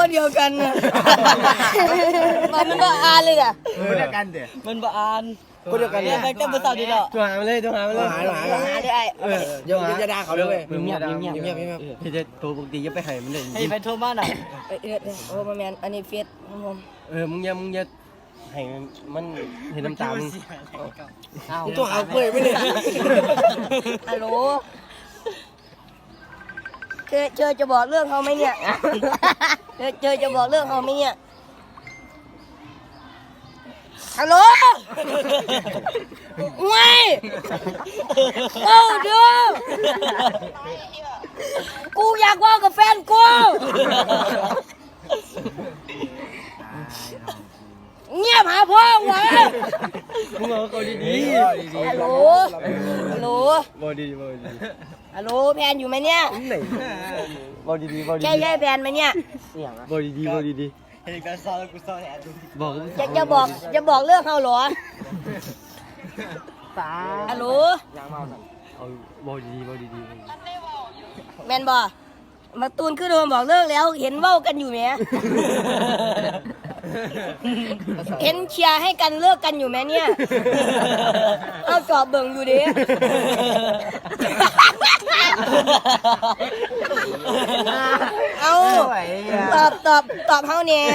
คนเดียวกันน่ะ มันก็อ่านเลยอะคนเดียวกันเด้อมันบ่อ่านคนเดียวกันเรียเนี่ยนไปแต่บ่เศร้าดีแล้วตัวหามาเลยตัวหามาเลยหาหาหาได้เออเดี๋ยวจะด่าเขาด้วยเงียบเงียบเงียบเงียบพี่จะตัวปกติจะไปให้มันเลยให้ไปโทรมาน่ะเอ้ยเอ้ยเอ้ยโอ้มาแมนอันนี้เฟซของผมเออมึงอย่ามึงอย่าให้มันเห็นน้ำตามึง อ้าว ตัวเอาเปิดไม่เลยฮัลโหล เจอเจอจะบอกเรื่องเขาไหมเนี่ย เจอเจอจะบอกเรื่องเขาไหมเนี่ยฮัลโหลเว้ยโอ้เด้อกูอยากว่ากับแฟนกู เงียบหาพ่อวะ มึงเอาเขาดีฮัลโหลฮัลโหลๆบ่ดีบ่ดีฮัลโหลแพนอยู่ไหมเนี่ยไหนบ่ดีๆบ่ดีใช่ใช่แพนไหมเนี่ยบ่ดีๆบ่ดีเห็นการซ้อนกูซ้อนแอบดูๆบอกจะจะบอกจะบอกเรื่องเขาเหรอป้าฮัลโหลเอาบ่ดีๆบ่ดีแมนบอมาตูนขึ้นโดนบอกเลิกแล้ว เห็นเว้ากันอยู่ไหม เห็นเชียร์ให้กันเลิกกันอยู่ไหมเนี่ย เอาจอบเบิ่งอยู่ดิ เอาตอบตอบตอบเขาเนี่ย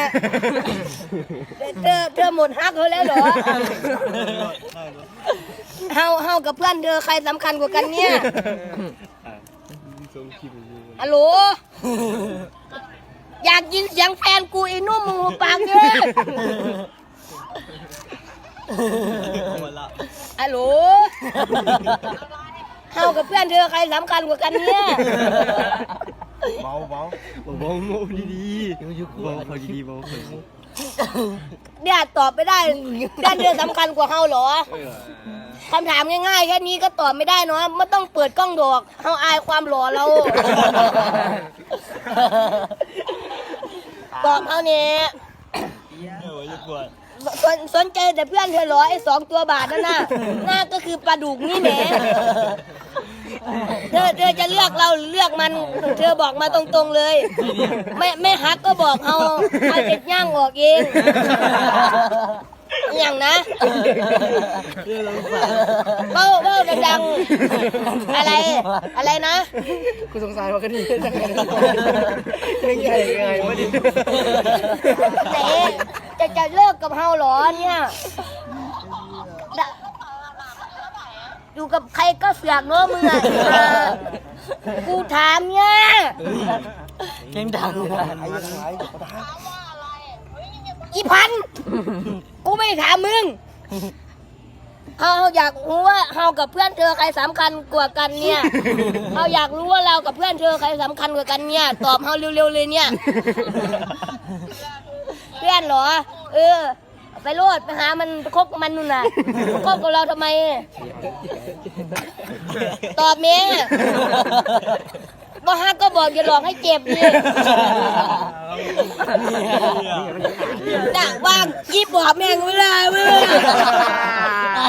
เธอเธอหมดฮักเขาแล้วเหรอเฮาเฮากับเพื่อนเธอใครสำคัญกว่ากันเนี่ยส่งคลิปอยู่ฮัลโหล อยากยินเสียงแฟนกูไอ้นุ่มมึงหุบปากเนี่ยฮัลโหลเฮากับเพื่อนเธอใครสำคัญกว่ากันเนี่ย เบาเบาบอกบอกโง่ดีๆบอกเขาดีๆบอกเขาดีเนี่ยตอบไม่ได้เพื่อนเธอสำคัญกว่าเฮาเหรอคำถามง่ายๆแค่นี้ก็ตอบไม่ได้เนาะไม่ต้องเปิดกล้องดอกเฮาอายความหล่อเรา ตอบเฮาเนี่ยสนสนใจแต่เพื่อนเธอเหรอไอ้สองตัวบาทนั่นน่ะหน้าก็คือปลาดุกนี่แหมเธอเธอจะเลือกเราหรือเลือกมัน เธอบอกมาตรงๆเลยไม่ไม่ฮักก็บอกเอาเอาเจ็ดย่างออกเองอย่างนะเบ้า อะไร อะไรนะ กูสงสารว่าคดีจังไงยังไงยังไงวะดิเจ๊จะจะเลิกกับเฮาเหรอเนี่ยดะอยู่กับใครก็เสือกเนอะมึงอะอ่ากูถามเนี่ย เก่งดังนะไอ้ยังไงอีพัน กูไม่ถามมึง เฮาอยากรู้ว่าเฮากับเพื่อนเธอใครสำคัญกว่ากันเนี่ยเฮาอยากรู้ว่าเรากับเพื่อนเธอใครสำคัญกว่ากันเนี่ย ตอบเฮาเร็วๆเลยเนี่ย เพื่อนเหรอ เออ ไปโลดไปหามันไปคบกับมันนู่นน่ะมาคบกับเราทำไม ตอบเมย์บ่ฮักก็บอกอย่าหลอกให้เจ็บดิน่ะว่างยิบบอกแม่งไม่ได้เว้ย